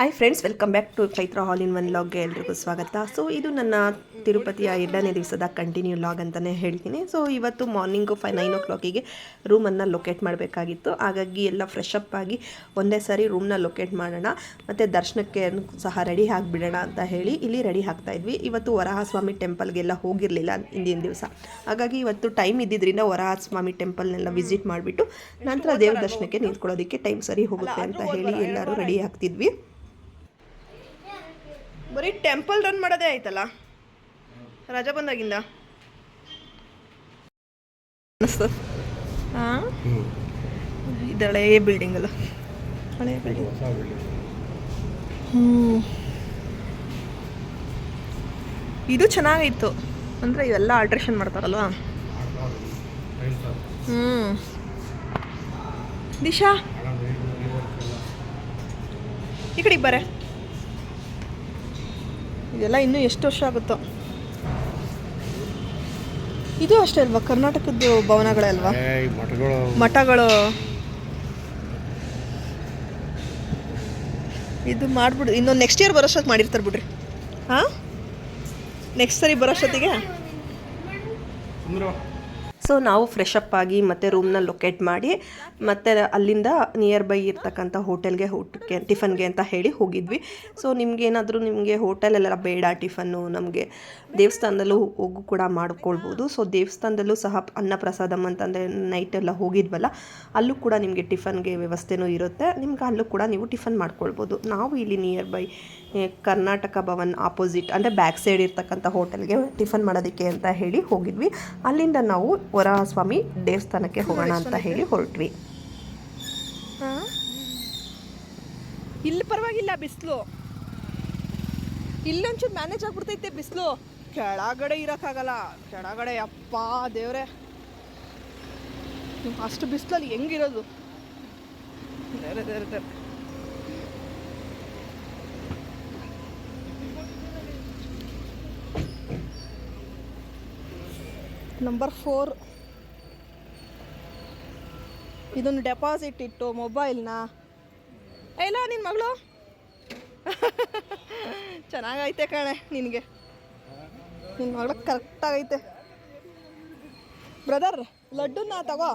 Hi friends welcome back to Chaitra all in one ಲಾಗ್ಗೆ ಎಲ್ರಿಗೂ ಸ್ವಾಗತ. So ಇದು ನನ್ನ ತಿರುಪತಿಯ ಎರಡನೇ ದಿವಸದ ಕಂಟಿನ್ಯೂ ಲಾಗ್ ಅಂತಲೇ ಹೇಳ್ತೀನಿ. ಸೊ ಇವತ್ತು ಮಾರ್ನಿಂಗು ಫೈ ನೈನ್ ಓ ಕ್ಲಾಕಿಗೆ ರೂಮನ್ನು ಲೊಕೇಟ್ ಮಾಡಬೇಕಾಗಿತ್ತು. ಹಾಗಾಗಿ ಎಲ್ಲ ಫ್ರೆಶ್ ಅಪ್ ಆಗಿ ಒಂದೇ ಸಾರಿ ರೂಮ್ನ ಲೊಕೇಟ್ ಮಾಡೋಣ. ಮತ್ತು ದರ್ಶನಕ್ಕೆ ಸಹ ರೆಡಿ ಆಗಿಬಿಡೋಣ ಅಂತ ಹೇಳಿ ಇಲ್ಲಿ ರೆಡಿ ಆಗ್ತಾ ಇದ್ವಿ. ಇವತ್ತು ವರಹಸ್ವಾಮಿ ಟೆಂಪಲ್ಗೆಲ್ಲ ಹೋಗಿರಲಿಲ್ಲ ಹಿಂದಿನ ದಿವಸ. ಹಾಗಾಗಿ ಇವತ್ತು ಟೈಮ್ ಇದ್ದಿದ್ದರಿಂದ ವರಹಸ್ವಾಮಿ ಟೆಂಪಲ್ನೆಲ್ಲ ವಿಸಿಟ್ ಮಾಡಿಬಿಟ್ಟು ನಂತರ ದೇವ್ರ ದರ್ಶನಕ್ಕೆ ನಿಂತ್ಕೊಳ್ಳೋದಕ್ಕೆ ಟೈಮ್ ಸರಿ ಹೋಗುತ್ತೆ ಅಂತ ಹೇಳಿ ಎಲ್ಲರೂ ರೆಡಿ ಆಗ್ತಿದ್ವಿ. ಬರೀ ಟೆಂಪಲ್ ರನ್ ಮಾಡೋದೇ ಆಯ್ತಲ್ಲ? ರಜಾ ಬಂದಾಗಿಂದ? ಹಾಂ ಇದು ಹಳೆಯ ಬಿಲ್ಡಿಂಗ್ ಅಲ್ಲ. ಹಳೆಯ ಬಿಲ್ಡಿಂಗ್ ಹ್ಞೂ ಇದು ಚೆನ್ನಾಗಿತ್ತು ಅಂದರೆ ಇವೆಲ್ಲ ಆಲ್ಟ್ರೇಷನ್ ಮಾಡ್ತಾರಲ್ವಾ? ಹ್ಞೂ ದಿಶಾ? ಈ ಕಡೆಗೆ ಬರೆ. ಇದೆಲ್ಲ ಇನ್ನೂ ಎಷ್ಟು ವರ್ಷ ಆಗುತ್ತೋ. ಇದು ಅಷ್ಟೇ ಅಲ್ವಾ? ಕರ್ನಾಟಕದ ಭವನಗಳೇ ಅಲ್ವಾ? ಮಠಗಳು. ಇದು ಮಾಡ್ಬಿಡು. ಇನ್ನೊಂದು ನೆಕ್ಸ್ಟ್ ಇಯರ್ ಬರೋಷ್ಟು ಮಾಡಿರ್ತಾರೆ ಬಿಡ್ರಿ. ಹಾಂ? ನೆಕ್ಸ್ಟ್ ಸರಿ ಬರೋಷ್ಟೊತ್ತಿಗೆ ಸೊ ನಾವು ಫ್ರೆಶ್ ಅಪ್ ಆಗಿ ಮತ್ತು ರೂಮ್ನ ಲೊಕೇಟ್ ಮಾಡಿ ಮತ್ತೆ ಅಲ್ಲಿಂದ ನಿಯರ್ ಬೈ ಇರ್ತಕ್ಕಂಥ ಹೋಟೆಲ್ಗೆ ಊಟಕ್ಕೆ, ಟಿಫನ್ಗೆ ಅಂತ ಹೇಳಿ ಹೋಗಿದ್ವಿ. ಸೊ ನಿಮ್ಗೆ ಏನಾದರೂ ನಿಮಗೆ ಹೋಟೆಲಲ್ಲೆಲ್ಲ ಬೇಡ ಟಿಫನ್ನು ನಮಗೆ ದೇವಸ್ಥಾನದಲ್ಲೂ ಹೋಗು ಕೂಡ ಮಾಡ್ಕೊಳ್ಬೋದು. ಸೊ ದೇವಸ್ಥಾನದಲ್ಲೂ ಸಹ ಅನ್ನ ಪ್ರಸಾದಮ್ ಅಂತಂದರೆ ನೈಟೆಲ್ಲ ಹೋಗಿದ್ವಲ್ಲ, ಅಲ್ಲೂ ಕೂಡ ನಿಮಗೆ ಟಿಫನ್ಗೆ ವ್ಯವಸ್ಥೆನೂ ಇರುತ್ತೆ. ನಿಮ್ಗೆ ಅಲ್ಲೂ ಕೂಡ ನೀವು ಟಿಫನ್ ಮಾಡ್ಕೊಳ್ಬೋದು. ನಾವು ಇಲ್ಲಿ nearby Karnataka Bhavan opposite ಅಂದರೆ ಬ್ಯಾಕ್ ಸೈಡ್ ಇರ್ತಕ್ಕಂಥ ಹೋಟೆಲ್ಗೆ ಟಿಫನ್ ಮಾಡೋದಕ್ಕೆ ಅಂತ ಹೇಳಿ ಹೋಗಿದ್ವಿ. ಅಲ್ಲಿಂದ ನಾವು ವರಸ್ವಾಮಿ ದೇವಸ್ಥಾನಕ್ಕೆ ಹೋಗೋಣ ಅಂತ ಹೇಳಿ ಹೊರಟ್ವಿ. ಇಲ್ಲಿ ಪರವಾಗಿಲ್ಲ ಬಿಸಿಲು. ಇಲ್ಲೊಂಚೂರು ಮ್ಯಾನೇಜ್ ಆಗ್ಬಿಡ್ತೈತೆ ಬಿಸಿಲು. ಕೆಳಗಡೆ ಇರೋಕ್ಕಾಗಲ್ಲ. ಕೆಳಗಡೆ ಅಪ್ಪ ದೇವ್ರೆ. ಅಷ್ಟು ಬಿಸಿಲಲ್ಲಿ ಹೆಂಗಿರೋದು? ಬೇರೆ ಬೇರೆ ದೇವ್ರೆ ನಂಬರ್ ಫೋರ್ ಇದನ್ನು ಡೆಪಾಸಿಟ್ ಇಟ್ಟು ಮೊಬೈಲ್ನ ಇಲ್ಲ ನಿನ್ನ ಮಗಳು? ಚೆನ್ನಾಗೈತೆ ಕಣೆ ನಿನಗೆ. ನಿನ್ನ ಮಗಳು ಕರೆಕ್ಟಾಗೈತೆ. ಬ್ರದರ್ ಲಡ್ಡುನ ತಗೋ.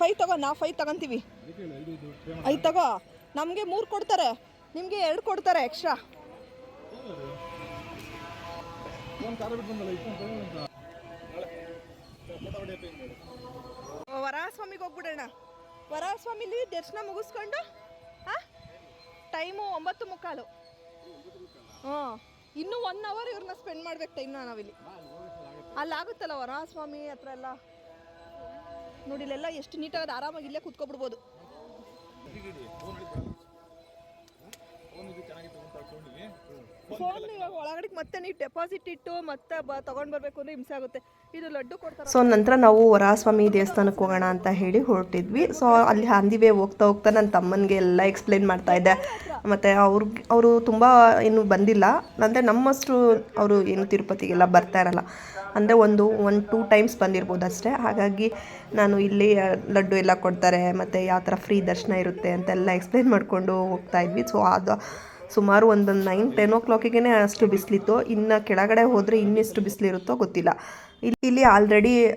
ಫೈ ತಗೋ, ನಾವು ಫೈ ತಗೊಂತೀವಿ. ಐದು ತಗೋ. ನಮಗೆ ಮೂರು ಕೊಡ್ತಾರೆ. ನಿಮಗೆ ಎರಡು ಕೊಡ್ತಾರೆ ಎಕ್ಸ್ಟ್ರಾ ವರಹಸ್ವಾಮಿಗೆ ಹೋಗ್ಬಿಡೋಣ. ವರಹಸ್ವಾಮಿಲಿ ದರ್ಶನ ಮುಗಿಸ್ಕೊಂಡು, ಹಾಂ? ಟೈಮು ಒಂಬತ್ತು ಮುಕ್ಕಾಲು. ಹ್ಞೂ ಇನ್ನೂ ಒನ್ ಅವರ್ ಇವ್ರನ್ನ ಸ್ಪೆಂಡ್ ಮಾಡ್ಬೇಕು ಟೈಮ್ನ ನಾವಿಲ್ಲಿ. ಅಲ್ಲಾಗುತ್ತಲ್ಲ ವರಹಸ್ವಾಮಿ ಹತ್ರ ಎಲ್ಲ? ನೋಡಿ, ಇಲ್ಲೆಲ್ಲ ಎಷ್ಟು ನೀಟಾಗಿ ಆರಾಮಾಗಿ ಇಲ್ಲೇ ಕೂತ್ಕೊಬಿಡ್ಬೋದು. ಫೋನ್ ಇವಾಗ ಒಳಗಡೆ ಮತ್ತೆ ನೀವು ಡೆಪಾಸಿಟ್ ಇಟ್ಟು ಮತ್ತೆ ಬ ತಗೊಂಡ್ ಬರ್ಬೇಕು ಅಂದ್ರೆ ಹಿಂಸೆ ಆಗುತ್ತೆ. ಇದು ಲಡ್ಡು ಕೊಡ್ತಾರೆ. ಸೊ ನಂತರ ನಾವು ವರಾಸ್ವಾಮಿ ದೇವಸ್ಥಾನಕ್ಕೆ ಹೋಗೋಣ ಅಂತ ಹೇಳಿ ಹೊರಟಿದ್ವಿ. ಸೊ ಅಲ್ಲಿ ಹಂದಿವೆ ಹೋಗ್ತಾ ಹೋಗ್ತಾ ನನ್ನ ತಮ್ಮನಿಗೆ ಎಲ್ಲ ಎಕ್ಸ್ಪ್ಲೈನ್ ಮಾಡ್ತಾ ಇದ್ದೆ. ಮತ್ತು ಅವ್ರಿಗೆ ಅವರು ತುಂಬ ಏನು ಬಂದಿಲ್ಲ. ಅಂದರೆ ನಮ್ಮಷ್ಟು ಅವರು ಏನು ತಿರುಪತಿಗೆಲ್ಲ ಬರ್ತಾ ಇರಲ್ಲ. ಅಂದರೆ ಒಂದು ಒನ್ ಟೂ ಟೈಮ್ಸ್ ಬಂದಿರ್ಬೋದು ಅಷ್ಟೇ. ಹಾಗಾಗಿ ನಾನು ಇಲ್ಲಿ ಲಡ್ಡು ಎಲ್ಲ ಕೊಡ್ತಾರೆ. ಮತ್ತು ಯಾವ ಥರ ಫ್ರೀ ದರ್ಶನ ಇರುತ್ತೆ ಅಂತೆಲ್ಲ ಎಕ್ಸ್ಪ್ಲೈನ್ ಮಾಡಿಕೊಂಡು ಹೋಗ್ತಾ ಇದ್ವಿ. ಸೊ ಅದು ಸುಮಾರು ಒಂದು ನೈನ್, ಟೆನ್ ಓ ಕ್ಲಾಕಿಗೆ ಅಷ್ಟು ಬಿಸಿಲಿತ್ತು. ಇನ್ನು ಕೆಳಗಡೆ ಹೋದರೆ ಇನ್ನೆಷ್ಟು ಬಿಸಿಲಿರುತ್ತೋ ಗೊತ್ತಿಲ್ಲ. ಇಲ್ಲಿ ಇಲ್ಲಿ ಆಲ್ರೆಡಿ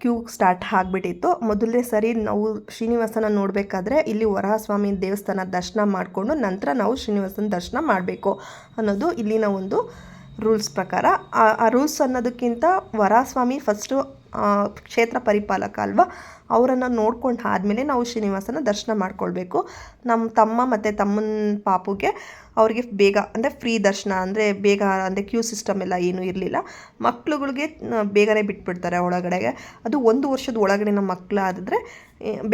ಕ್ಯೂ ಸ್ಟಾರ್ಟ್ ಆಗಿಬಿಟ್ಟಿತ್ತು. ಮೊದಲನೇ ಸರಿ ನಾವು ಶ್ರೀನಿವಾಸನ ನೋಡಬೇಕಾದ್ರೆ ಇಲ್ಲಿ ವರಹಸ್ವಾಮಿ ದೇವಸ್ಥಾನ ದರ್ಶನ ಮಾಡಿಕೊಂಡು ನಂತರ ನಾವು ಶ್ರೀನಿವಾಸನ ದರ್ಶನ ಮಾಡಬೇಕು ಅನ್ನೋದು ಇಲ್ಲಿನ ಒಂದು ರೂಲ್ಸ್ ಪ್ರಕಾರ. ಆ- ರೂಲ್ಸ್ ಅನ್ನೋದಕ್ಕಿಂತ ವರಹಸ್ವಾಮಿ ಫಸ್ಟು ಕ್ಷೇತ್ರ ಪರಿಪಾಲಕ ಅಲ್ವಾ ಅವರನ್ನು ನೋಡ್ಕೊಂಡು ಆದಮೇಲೆ ನಾವು ಶ್ರೀನಿವಾಸನ ದರ್ಶನ ಮಾಡ್ಕೊಳ್ಬೇಕು. ನಮ್ಮ ತಮ್ಮ ಮತ್ತು ತಮ್ಮನ ಪಾಪುಗೆ ಅವ್ರಿಗೆ ಬೇಗ ಅಂದರೆ ಫ್ರೀ ದರ್ಶನ ಅಂದರೆ ಬೇಗ ಅಂದರೆ ಕ್ಯೂ ಸಿಸ್ಟಮ್ ಎಲ್ಲ ಏನೂ ಇರಲಿಲ್ಲ. ಮಕ್ಳುಗಳಿಗೆ ಬೇಗನೆ ಬಿಟ್ಬಿಡ್ತಾರೆ ಒಳಗಡೆಗೆ. ಅದು ಒಂದು ವರ್ಷದ ಒಳಗಡೆ ನಮ್ಮ ಮಕ್ಕಳಾದರೆ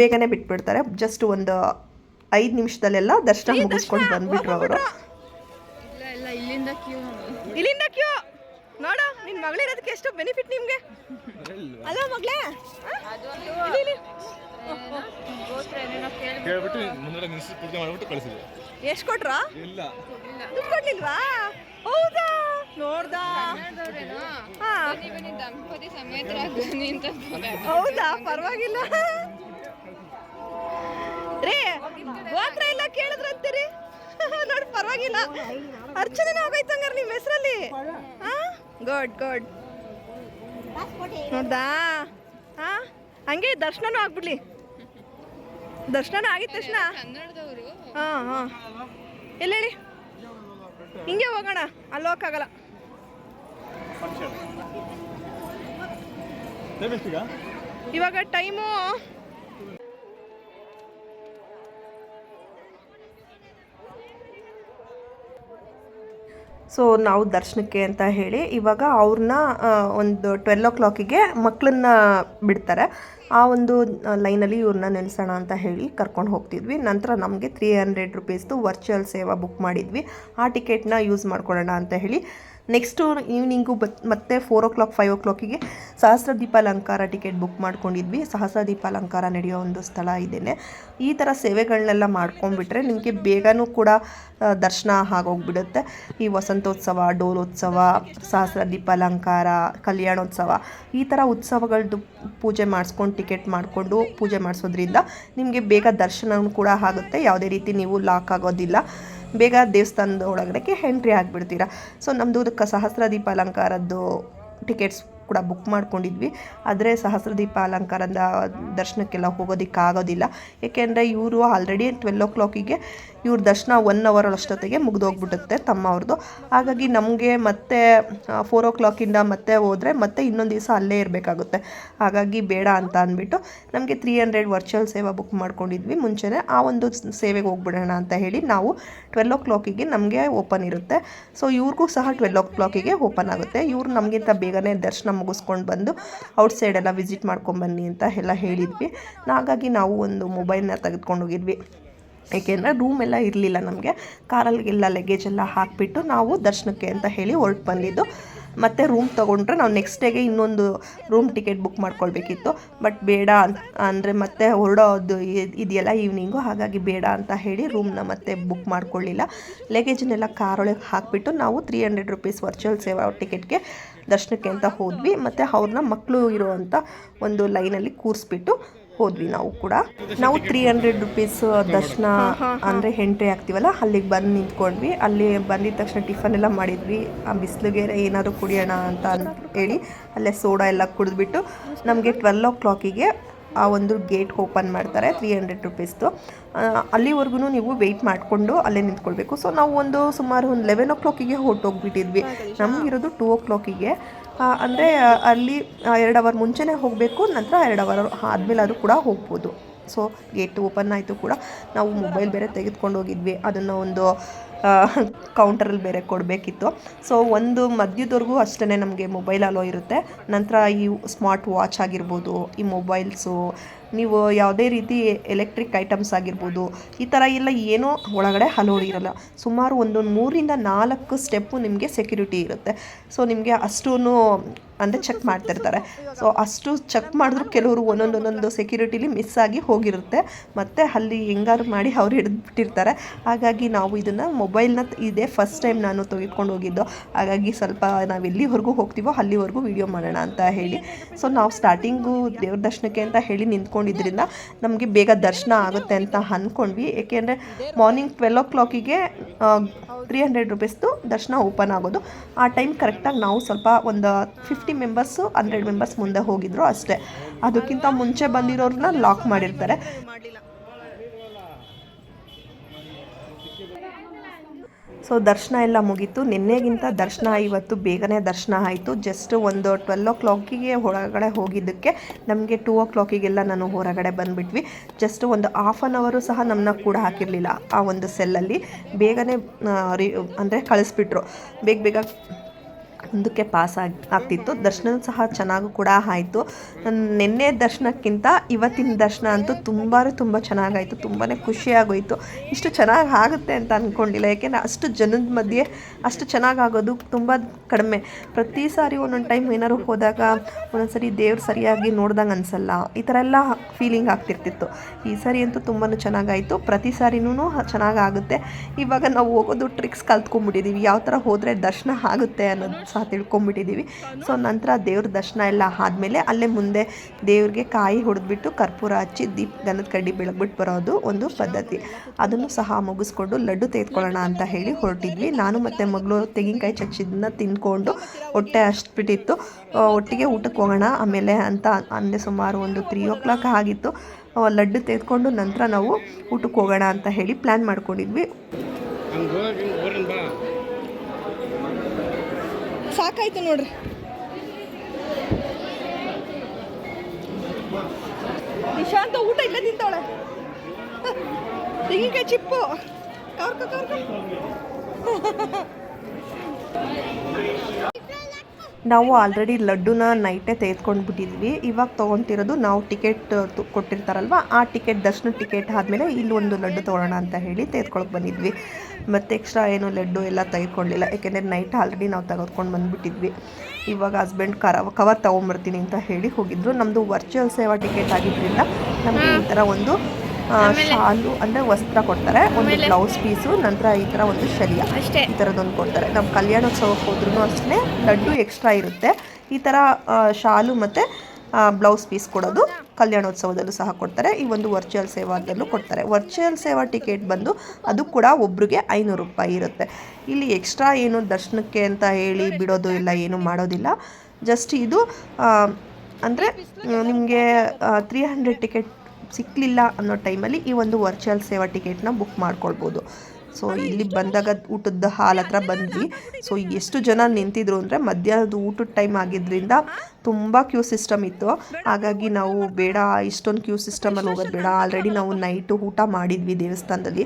ಬೇಗನೆ ಬಿಟ್ಬಿಡ್ತಾರೆ. ಜಸ್ಟ್ ಒಂದು ಐದು ನಿಮಿಷದಲ್ಲೆಲ್ಲ ದರ್ಶನ ಮುಗಿಸ್ಕೊಂಡು ಬಂದ್ಬಿಟ್ರು ಅವರು. ಇಲ್ಲ ಇಲ್ಲ ಇಲ್ಲಿಂದ ಕ್ಯೂ. ಇಲ್ಲಿಂದ ಕ್ಯೂ? ನೋಡ ನಿನ್ನ ಮಗಳಿರೋದಕ್ಕೆ ಎಷ್ಟು ಬೆನಿಫಿಟ್ ನಿಮಗೆ? ಅಲ್ಲ ಮಗಳೇ? ಗೋತ್ರ ಏನೇನೋ ಕೇಳಿ ಕೇಳ್ಬಿಟ್ಟು ಮುಂದೆ ನಿಲ್ಸಿ ಪೂಜೆ ಮಾಡ್ಬಿಟ್ಟು ಕಳಿಸಿದೆ. ಎಷ್ಟು ಕೊಟ್ರಾ? ಇಲ್ಲ. ದುಡ್ಡು ಕೊಡ್ಲಿಲ್ವಾ? ಹೌದಾ? ನೋಡ್ದಾ? ದಂಪತಿ ಅಂತ ಹೌದಾ? ಪರವಾಗಿಲ್ಲ. ರೇ ಗೋತ್ರ ಎಲ್ಲ ಕೇಳಿದ್ರಂತೀರಿ? ಆಗಿಲ್ಲ ಅರ್ಚನೆನೂ ಆಗೋಯ್ತು ಹಂಗಾರೆ ನಿಮ್ಮ ಹೆಸರಲ್ಲಿ. ಹಾಂ? ಗುಡ್ ಗುಡ್ ನೋಡ್ದಾ ಹಾ? ಹಂಗೆ ದರ್ಶನನೂ ಆಗ್ಬಿಡ್ಲಿ. ದರ್ಶನ ಆಗಿದ ತಕ್ಷಣ? ಹಾ ಹಾ. ಎಲ್ಲಿ ಎಲ್ಲ ಹೇಳಿ? ಹಿಂಗೆ ಹೋಗೋಣ. ಅಲ್ಲಿ ಹೋಗಕ್ಕಾಗಲ್ಲ. ಇವಾಗ ಟೈಮು ಸೊ ನಾವು ದರ್ಶನಕ್ಕೆ ಅಂತ ಹೇಳಿ ಇವಾಗ ಅವ್ರನ್ನ ಒಂದು ಟ್ವೆಲ್ ಓ ಕ್ಲಾಕಿಗೆ ಮಕ್ಕಳನ್ನ ಬಿಡ್ತಾರೆ. ಆ ಒಂದು ಲೈನಲ್ಲಿ ಇವ್ರನ್ನ ನಿಲ್ಲಿಸೋಣ ಅಂತ ಹೇಳಿ ಕರ್ಕೊಂಡು ಹೋಗ್ತಿದ್ವಿ. ನಂತರ ನಮಗೆ ತ್ರೀ ಹಂಡ್ರೆಡ್ ರುಪೀಸ್ದು ವರ್ಚುವಲ್ ಸೇವಾ ಬುಕ್ ಮಾಡಿದ್ವಿ. ಆ ಟಿಕೆಟ್ನ ಯೂಸ್ ಮಾಡ್ಕೊಳ್ಳೋಣ ಅಂತ ಹೇಳಿ ನೆಕ್ಸ್ಟು ಈವ್ನಿಂಗು ಬತ್ ಮತ್ತೆ ಫೋರ್ ಓ ಕ್ಲಾಕ್ ಫೈವ್ ಓ ಕ್ಲಾಕಿಗೆ ಸಹಸ್ರ ದೀಪ ಅಲಂಕಾರ ಟಿಕೆಟ್ ಬುಕ್ ಮಾಡ್ಕೊಂಡಿದ್ವಿ. ಸಹಸ್ರ ದೀಪ ಅಲಂಕಾರ ನಡೆಯೋ ಒಂದು ಸ್ಥಳ ಇದೇನೆ. ಈ ಥರ ಸೇವೆಗಳನ್ನೆಲ್ಲ ಮಾಡ್ಕೊಂಡ್ಬಿಟ್ರೆ ನಿಮಗೆ ಬೇಗನೂ ಕೂಡ ದರ್ಶನ ಆಗೋಗ್ಬಿಡುತ್ತೆ. ಈ ವಸಂತೋತ್ಸವ, ಡೋಲೋತ್ಸವ, ಸಹಸ್ರ ದೀಪ ಅಲಂಕಾರ ಕಲ್ಯಾಣೋತ್ಸವ, ಈ ಥರ ಉತ್ಸವಗಳದ್ದು ಪೂಜೆ ಮಾಡಿಸ್ಕೊಂಡು ಟಿಕೆಟ್ ಮಾಡಿಕೊಂಡು ಪೂಜೆ ಮಾಡಿಸೋದ್ರಿಂದ ನಿಮಗೆ ಬೇಗ ದರ್ಶನ ಕೂಡ ಆಗುತ್ತೆ. ಯಾವುದೇ ರೀತಿ ನೀವು ಲಾಕ್ ಆಗೋದಿಲ್ಲ. ಬೇಗ ದೇವಸ್ಥಾನದ ಒಳಗಡೆಗೆ ಎಂಟ್ರಿ ಆಗಿಬಿಡ್ತೀರಾ. ಸೊ ನಮ್ಮದು ಸಹಸ್ರ ದೀಪ ಅಲಂಕಾರದ್ದು ಟಿಕೆಟ್ಸ್ ಕೂಡ ಬುಕ್ ಮಾಡ್ಕೊಂಡಿದ್ವಿ. ಆದರೆ ಸಹಸ್ರ ದೀಪ ಅಲಂಕಾರದ ದರ್ಶನಕ್ಕೆಲ್ಲ ಹೋಗೋದಕ್ಕೆ ಆಗೋದಿಲ್ಲ ಏಕೆಂದರೆ ಇವರು ಆಲ್ರೆಡಿ ಟ್ವೆಲ್ ಓ ಕ್ಲಾಕಿಗೆ ಇವ್ರ ದರ್ಶನ ಒನ್ ಅವರ್ ಅಷ್ಟೊತ್ತಿಗೆ ಮುಗಿದೋಗ್ಬಿಡುತ್ತೆ ತಮ್ಮ ಅವ್ರದ್ದು ಹಾಗಾಗಿ ನಮಗೆ ಮತ್ತೆ ಫೋರ್ ಓ ಕ್ಲಾಕಿಂದ ಮತ್ತೆ ಹೋದರೆ ಮತ್ತೆ ಇನ್ನೊಂದು ದಿವಸ ಅಲ್ಲೇ ಇರಬೇಕಾಗುತ್ತೆ. ಹಾಗಾಗಿ ಬೇಡ ಅಂತ ಅಂದ್ಬಿಟ್ಟು ನಮಗೆ ತ್ರೀ ಹಂಡ್ರೆಡ್ ವರ್ಚುವಲ್ ಸೇವಾ ಬುಕ್ ಮಾಡ್ಕೊಂಡಿದ್ವಿ. ಮುಂಚೆನೇ ಆ ಒಂದು ಸೇವೆಗೆ ಹೋಗ್ಬಿಡೋಣ ಅಂತ ಹೇಳಿ ನಾವು ಟ್ವೆಲ್ ಓ ಕ್ಲಾಕಿಗೆ ನಮಗೆ ಓಪನ್ ಇರುತ್ತೆ. ಸೊ ಇವ್ರಿಗೂ ಸಹ ಟ್ವೆಲ್ ಓ ಕ್ಲಾಕಿಗೆ ಓಪನ್ ಆಗುತ್ತೆ. ಇವ್ರು ನಮಗಿಂತ ಬೇಗನೆ ದರ್ಶನ ಮುಗಿಸ್ಕೊಂಡು ಬಂದು ಔಟ್ ಸೈಡೆಲ್ಲ ವಿಸಿಟ್ ಮಾಡ್ಕೊಂಬನ್ನಿ ಅಂತ ಎಲ್ಲ ಹೇಳಿದ್ವಿ. ಹಾಗಾಗಿ ನಾವು ಒಂದು ಮೊಬೈಲ್ನ ತೆಗೆದುಕೊಂಡು ಹೋಗಿದ್ವಿ. ಏಕೆಂದರೆ ರೂಮ್ ಎಲ್ಲ ಇರಲಿಲ್ಲ ನಮಗೆ. ಕಾರಲ್ಲಿಗೆಲ್ಲ ಲಗೇಜ್ ಎಲ್ಲ ಹಾಕಿಬಿಟ್ಟು ನಾವು ದರ್ಶನಕ್ಕೆ ಅಂತ ಹೇಳಿ ಹೊರಟು ಬಂದಿದ್ದು. ಮತ್ತು ರೂಮ್ ತೊಗೊಂಡ್ರೆ ನಾವು ನೆಕ್ಸ್ಟ್ ಡೇಗೆ ಇನ್ನೊಂದು ರೂಮ್ ಟಿಕೆಟ್ ಬುಕ್ ಮಾಡ್ಕೊಳ್ಬೇಕಿತ್ತು. ಬಟ್ ಬೇಡ ಅಂತ ಅಂದರೆ ಮತ್ತೆ ಹೊರಡೋದು ಇದ್- ಇದೆಯಲ್ಲ ಈವ್ನಿಂಗು ಹಾಗಾಗಿ ಬೇಡ ಅಂತ ಹೇಳಿ ರೂಮ್ನ ಮತ್ತೆ ಬುಕ್ ಮಾಡ್ಕೊಳ್ಳಿಲ್ಲ ಲಗೇಜನ್ನೆಲ್ಲ ಕಾರೊಳಗೆ ಹಾಕಿಬಿಟ್ಟು ನಾವು ತ್ರೀ ಹಂಡ್ರೆಡ್ ರುಪೀಸ್ ವರ್ಚುವಲ್ ಸೇವಾ ಟಿಕೆಟ್ಗೆ ದರ್ಶನಕ್ಕೆ ಅಂತ ಹೋದ್ವಿ. ಮತ್ತು ಅವ್ರನ್ನ ಮಕ್ಕಳು ಇರುವಂಥ ಒಂದು ಲೈನಲ್ಲಿ ಕೂರಿಸ್ಬಿಟ್ಟು ಹೋದ್ವಿ ನಾವು ಕೂಡ. ನಾವು ತ್ರೀ ಹಂಡ್ರೆಡ್ ರುಪೀಸ್ ದರ್ಶನ ಅಂದರೆ ಎಂಟ್ರಿ ಆಗ್ತೀವಲ್ಲ ಅಲ್ಲಿಗೆ ಬಂದು ನಿಂತ್ಕೊಂಡ್ವಿ. ಅಲ್ಲಿ ಬಂದಿದ ತಕ್ಷಣ ಟಿಫನ್ ಎಲ್ಲ ಮಾಡಿದ್ವಿ. ಆ ಬಿಸಿಲಿಗೆ ಏನಾದರೂ ಕುಡಿಯೋಣ ಅಂತ ಹೇಳಿ ಅಲ್ಲೇ ಸೋಡಾ ಎಲ್ಲ ಕುಡಿದ್ಬಿಟ್ಟು ನಮಗೆ ಟ್ವೆಲ್ ಓ ಕ್ಲಾಕಿಗೆ ಆ ಒಂದು ಗೇಟ್ ಓಪನ್ ಮಾಡ್ತಾರೆ ತ್ರೀ ಹಂಡ್ರೆಡ್ ರುಪೀಸ್ದು ಅಲ್ಲಿವರೆಗೂ ನೀವು ವೆಯ್ಟ್ ಮಾಡಿಕೊಂಡು ಅಲ್ಲೇ ನಿಂತ್ಕೊಳ್ಬೇಕು. ಸೊ ನಾವು ಒಂದು ಸುಮಾರು ಒಂದು ಲೆವೆನ್ ಓ ಕ್ಲಾಕಿಗೆ ಹೊರಟೋಗ್ಬಿಟ್ಟಿದ್ವಿ. ನಮಗಿರೋದು ಟೂ ಓ ಕ್ಲಾಕಿಗೆ ಅಂದರೆ ಅಲ್ಲಿ ಎರಡು ಅವರ್ ಮುಂಚೆನೇ ಹೋಗಬೇಕು, ನಂತರ ಎರಡು ಅವರ್ ಆದಮೇಲೆ ಆದರೂ ಕೂಡ ಹೋಗ್ಬೋದು. ಸೊ ಗೇಟ್ ಓಪನ್ ಆಯಿತು ಕೂಡ. ನಾವು ಮೊಬೈಲ್ ಬೇರೆ ತೆಗೆದುಕೊಂಡು ಹೋಗಿದ್ವಿ. ಅದನ್ನು ಒಂದು ಕೌಂಟರಲ್ಲಿ ಬೇರೆ ಕೊಡಬೇಕಿತ್ತು. ಸೊ ಒಂದು ಮಧ್ಯದವರೆಗೂ ಅಷ್ಟೇ ನಮಗೆ ಮೊಬೈಲ್ ಅಲೋ ಇರುತ್ತೆ. ನಂತರ ಈ ಸ್ಮಾರ್ಟ್ ವಾಚ್ ಆಗಿರ್ಬೋದು, ಈ ಮೊಬೈಲ್ಸು ನೀವು ಯಾವುದೇ ರೀತಿ ಎಲೆಕ್ಟ್ರಿಕ್ ಐಟಮ್ಸ್ ಆಗಿರ್ಬೋದು, ಈ ಥರ ಎಲ್ಲ ಏನೂ ಒಳಗಡೆ ಹಲೋ ಇರಲ್ಲ. ಸುಮಾರು ಒಂದೊಂದು ಮೂರಿಂದ ನಾಲ್ಕು ಸ್ಟೆಪ್ಪು ನಿಮಗೆ ಸೆಕ್ಯೂರಿಟಿ ಇರುತ್ತೆ. ಸೊ ನಿಮಗೆ ಅಷ್ಟೂ ಅಂದರೆ ಚೆಕ್ ಮಾಡ್ತಿರ್ತಾರೆ. ಸೊ ಅಷ್ಟು ಚೆಕ್ ಮಾಡಿದ್ರು ಕೆಲವರು ಒಂದೊಂದು ಒಂದೊಂದು ಸೆಕ್ಯೂರಿಟಿಲಿ ಮಿಸ್ ಆಗಿ ಹೋಗಿರುತ್ತೆ. ಮತ್ತು ಅಲ್ಲಿ ಹೆಂಗಾರು ಮಾಡಿ ಅವ್ರು ಹಿಡಿದ್ಬಿಟ್ಟಿರ್ತಾರೆ ಹಾಗಾಗಿ ನಾವು ಇದನ್ನು ಮೊಬೈಲ್ನ ಇದೇ ಫಸ್ಟ್ ಟೈಮ್ ನಾನು ತೆಗೆದುಕೊಂಡು ಹೋಗಿದ್ದು. ಹಾಗಾಗಿ ಸ್ವಲ್ಪ ನಾವು ಎಲ್ಲಿವರೆಗೂ ಹೋಗ್ತೀವೋ ಅಲ್ಲಿವರೆಗೂ ವೀಡಿಯೋ ಮಾಡೋಣ ಅಂತ ಹೇಳಿ. ಸೊ ನಾವು ಸ್ಟಾರ್ಟಿಂಗು ದೇವ್ರ ದರ್ಶನಕ್ಕೆ ಅಂತ ಹೇಳಿ ನಿಂತ್ಕೊಂಡಿದ್ದರಿಂದ ನಮಗೆ ಬೇಗ ದರ್ಶನ ಆಗುತ್ತೆ ಅಂತ ಅಂದ್ಕೊಂಡ್ವಿ ಏಕೆಂದರೆ ಮಾರ್ನಿಂಗ್ ಟ್ವೆಲ್ ಓ ಕ್ಲಾಕಿಗೆ ತ್ರೀ ಹಂಡ್ರೆಡ್ ರುಪೀಸ್ದು ದರ್ಶನ ಓಪನ್ ಆಗೋದು. ಆ ಟೈಮ್ ಕರೆಕ್ಟಾಗಿ ನಾವು ಸ್ವಲ್ಪ ಒಂದು ಫಿಫ್ಟಿ ಮೆಂಬರ್ಸು ಹಂಡ್ರೆಡ್ ಮೆಂಬರ್ಸ್ ಮುಂದೆ ಹೋಗಿದ್ರು ಅಷ್ಟೇ. ಅದಕ್ಕಿಂತ ಮುಂಚೆ ಬಂದಿರೋರನ್ನ ಲಾಕ್ ಮಾಡಿರ್ತಾರೆ. ಸೊ ದರ್ಶನ ಎಲ್ಲ ಮುಗೀತು. ನಿನ್ನೆಗಿಂತ ದರ್ಶನ ಇವತ್ತು ಬೇಗನೆ ದರ್ಶನ ಆಯಿತು. ಜಸ್ಟ್ ಒಂದು ಟ್ವೆಲ್ ಓ ಕ್ಲಾಕಿಗೆ ಹೊರಗಡೆ ಹೋಗಿದ್ದಕ್ಕೆ ನಮಗೆ ಟೂ ಓ ಕ್ಲಾಕಿಗೆಲ್ಲ ನಾನು ಹೊರಗಡೆ ಬಂದುಬಿಟ್ವಿ. ಜಸ್ಟ್ ಒಂದು ಹಾಫ್ ಆನ್ ಅವರು ಸಹ ನಮ್ಮನ್ನ ಕೂಡ ಹಾಕಿರಲಿಲ್ಲ ಆ ಒಂದು ಸೆಲ್ಲಲ್ಲಿ ಬೇಗನೆ ಅಂದರೆ ಕಳಿಸ್ಬಿಟ್ರು. ಬೇಗ ಬೇಗ ಮುಂದಕ್ಕೆ ಪಾಸ್ ಆಗಿ, ಆಗ್ತಿತ್ತು. ದರ್ಶನ ಸಹ ಚೆನ್ನಾಗೂ ಕೂಡ ಆಯಿತು. ನಿನ್ನೆ ದರ್ಶನಕ್ಕಿಂತ ಇವತ್ತಿನ ದರ್ಶನ ಅಂತೂ ತುಂಬ ತುಂಬ ಚೆನ್ನಾಗಾಯಿತು. ತುಂಬಾ ಖುಷಿಯಾಗೋಯಿತು. ಇಷ್ಟು ಚೆನ್ನಾಗಿ ಆಗುತ್ತೆ ಅಂತ ಅಂದ್ಕೊಂಡಿಲ್ಲ ಯಾಕೆಂದರೆ ಅಷ್ಟು ಜನದ ಮಧ್ಯೆ ಅಷ್ಟು ಚೆನ್ನಾಗಾಗೋದು ತುಂಬ ಕಡಿಮೆ. ಪ್ರತಿ ಸಾರಿ ಒಂದೊಂದು ಟೈಮ್ ಏನಾದ್ರು ಹೋದಾಗ ಒಂದೊಂದು ಸರಿ ದೇವ್ರು ಸರಿಯಾಗಿ ನೋಡ್ದಂಗೆ ಅನಿಸಲ್ಲ. ಈ ಥರ ಎಲ್ಲ ಫೀಲಿಂಗ್ ಆಗ್ತಿರ್ತಿತ್ತು. ಈ ಸಾರಿ ಅಂತೂ ತುಂಬಾ ಚೆನ್ನಾಗಾಯಿತು. ಪ್ರತಿ ಸಾರಿನೂ ಚೆನ್ನಾಗಾಗುತ್ತೆ ಇವಾಗ ನಾವು ಹೋಗೋದು ಟ್ರಿಕ್ಸ್ ಕಲ್ತ್ಕೊಂಡ್ಬಿಟ್ಟಿದ್ದೀವಿ ಯಾವ ಥರ ಹೋದರೆ ದರ್ಶನ ಆಗುತ್ತೆ ಅನ್ನೋದು ಸಹ ತಿಳ್ಕೊಂಬಿಟ್ಟಿದ್ದೀವಿ ಸೊ ನಂತರ ದೇವ್ರ ದರ್ಶನ ಎಲ್ಲ ಆದಮೇಲೆ ಅಲ್ಲೇ ಮುಂದೆ ದೇವ್ರಿಗೆ ಕಾಯಿ ಹೊಡೆದ್ಬಿಟ್ಟು ಕರ್ಪೂರ ಹಚ್ಚಿ ದೀಪ ಕಡ್ಡಿ ಬೆಳಗ್ಬಿಟ್ಟು ಬರೋದು ಒಂದು ಪದ್ಧತಿ. ಅದನ್ನು ಸಹ ಮುಗಿಸ್ಕೊಂಡು ಲಡ್ಡು ತೆಗೆದುಕೊಳ್ಳೋಣ ಅಂತ ಹೇಳಿ ಹೊರಟಿದ್ವಿ. ನಾನು ಮತ್ತು ಮಗಳು ತೆಂಗಿನಕಾಯಿ ಚಚ್ಚಿದ್ದನ್ನ ತಿಂದ್ಕೊಂಡು ಹೊಟ್ಟೆ ಹಚ್ಚಿಬಿಟ್ಟಿತ್ತು ಬಿಟ್ಟಿತ್ತು ಒಟ್ಟಿಗೆ ಊಟಕ್ಕೆ ಹೋಗೋಣ ಆಮೇಲೆ ಅಂತ ಅಂದೆ. ಸುಮಾರು ಒಂದು ತ್ರೀ ಓ ಕ್ಲಾಕ್ ಆಗಿತ್ತು ಲಡ್ಡು ತೆಗೆದುಕೊಂಡು ನಂತರ ನಾವು ಊಟಕ್ಕೆ ಹೋಗೋಣ ಅಂತ ಹೇಳಿ ಪ್ಲ್ಯಾನ್ ಮಾಡ್ಕೊಂಡಿದ್ವಿ. ಸಾಕಾಯ್ತು ನೋಡ್ರಿ. ನಿಶಾಂತ ಊಟ ಇಲ್ಲ ತಿಂತಾಳೆ ತೆಂಗಿನಕಾಯಿ ಚಿಪ್ಪು. ಕರ್ಕ ಕರ್ಕ ನಾವು ಆಲ್ರೆಡಿ ಲಡ್ಡುನ ನೈಟೇ ತೆಗೆದುಕೊಂಡು ಬಿಟ್ಟಿದ್ವಿ ಇವಾಗ ತೊಗೊತಿರೋದು ನಾವು ಟಿಕೆಟ್ ಕೊಟ್ಟಿರ್ತಾರಲ್ವ, ಆ ಟಿಕೆಟ್ ದರ್ಶನ ಟಿಕೆಟ್ ಆದಮೇಲೆ ಇಲ್ಲಿ ಒಂದು ಲಡ್ಡು ತೊಗೊಳೋಣ ಅಂತ ಹೇಳಿ ತೆಗೆದುಕೊಳಕ್ಕೆ ಬಂದಿದ್ವಿ. ಮತ್ತು ಎಕ್ಸ್ಟ್ರಾ ಏನು ಲಡ್ಡು ಎಲ್ಲ ತೆಗೆದುಕೊಳ್ಳಿಲ್ಲ ಯಾಕೆಂದರೆ ನೈಟ್ ಆಲ್ರೆಡಿ ನಾವು ತೆಗೆದುಕೊಂಡು ಬಂದುಬಿಟ್ಟಿದ್ವಿ. ಇವಾಗ ಹಸ್ಬೆಂಡ್ ಕರ ಕವರ್ ತೊಗೊಂಬರ್ತೀನಿ ಅಂತ ಹೇಳಿ ಹೋಗಿದ್ರು. ನಮ್ಮದು ವರ್ಚುವಲ್ ಸೇವಾ ಟಿಕೆಟ್ ಆಗಿದ್ದರಿಂದ ನಮಗೆ ಈ ಥರ ಒಂದು ಶಾಲು ಅಂದರೆ ವಸ್ತ್ರ ಕೊಡ್ತಾರೆ ಒಂದು ಬ್ಲೌಸ್ ಪೀಸು ನಂತರ ಈ ಥರ ಒಂದು ಶಲ್ಯ ಅಷ್ಟೇ. ಈ ಥರದೊಂದು ಕೊಡ್ತಾರೆ. ನಮ್ಮ ಕಲ್ಯಾಣೋತ್ಸವಕ್ಕೆ ಹೋದ್ರೂ ಅಷ್ಟೇ ಲಡ್ಡು ಎಕ್ಸ್ಟ್ರಾ ಇರುತ್ತೆ. ಈ ಥರ ಶಾಲು ಮತ್ತು ಬ್ಲೌಸ್ ಪೀಸ್ ಕೊಡೋದು ಕಲ್ಯಾಣೋತ್ಸವದಲ್ಲೂ ಸಹ ಕೊಡ್ತಾರೆ. ಈ ಒಂದು ವರ್ಚುವಲ್ ಸೇವಾದಲ್ಲೂ ಕೊಡ್ತಾರೆ. ವರ್ಚುವಲ್ ಸೇವಾ ಟಿಕೆಟ್ ಬಂದು ಅದು ಕೂಡ ಒಬ್ರಿಗೆ ಐನೂರು ರೂಪಾಯಿ ಇರುತ್ತೆ. ಇಲ್ಲಿ ಎಕ್ಸ್ಟ್ರಾ ಏನು ದರ್ಶನಕ್ಕೆ ಅಂತ ಹೇಳಿ ಬಿಡೋದು ಇಲ್ಲ ಏನು ಮಾಡೋದಿಲ್ಲ. ಜಸ್ಟ್ ಇದು ಅಂದರೆ ನಿಮಗೆ ತ್ರೀ ಹಂಡ್ರೆಡ್ ಟಿಕೆಟ್ ಸಿಕ್ಕಲಿಲ್ಲ ಅನ್ನೋ ಟೈಮಲ್ಲಿ ಈ ಒಂದು ವರ್ಚುವಲ್ ಸೇವಾ ಟಿಕೆಟ್ನ ಬುಕ್ ಮಾಡ್ಕೊಳ್ಬೋದು. ಸೊ ಇಲ್ಲಿ ಬಂದಾಗ ಊಟದ ಹಾಲ್ ಹತ್ರ ಬಂದ್ವಿ. ಸೊ ಎಷ್ಟು ಜನ ನಿಂತಿದ್ರು ಅಂದರೆ ಮಧ್ಯಾಹ್ನದ ಊಟದ ಟೈಮ್ ಆಗಿದ್ದರಿಂದ ತುಂಬ ಕ್ಯೂ ಸಿಸ್ಟಮ್ ಇತ್ತು. ಹಾಗಾಗಿ ನಾವು ಬೇಡ, ಇಷ್ಟೊಂದು ಕ್ಯೂ ಸಿಸ್ಟಮಲ್ಲಿ ಹೋಗೋದು ಬೇಡ. ಆಲ್ರೆಡಿ ನಾವು ನೈಟು ಊಟ ಮಾಡಿದ್ವಿ ದೇವಸ್ಥಾನದಲ್ಲಿ.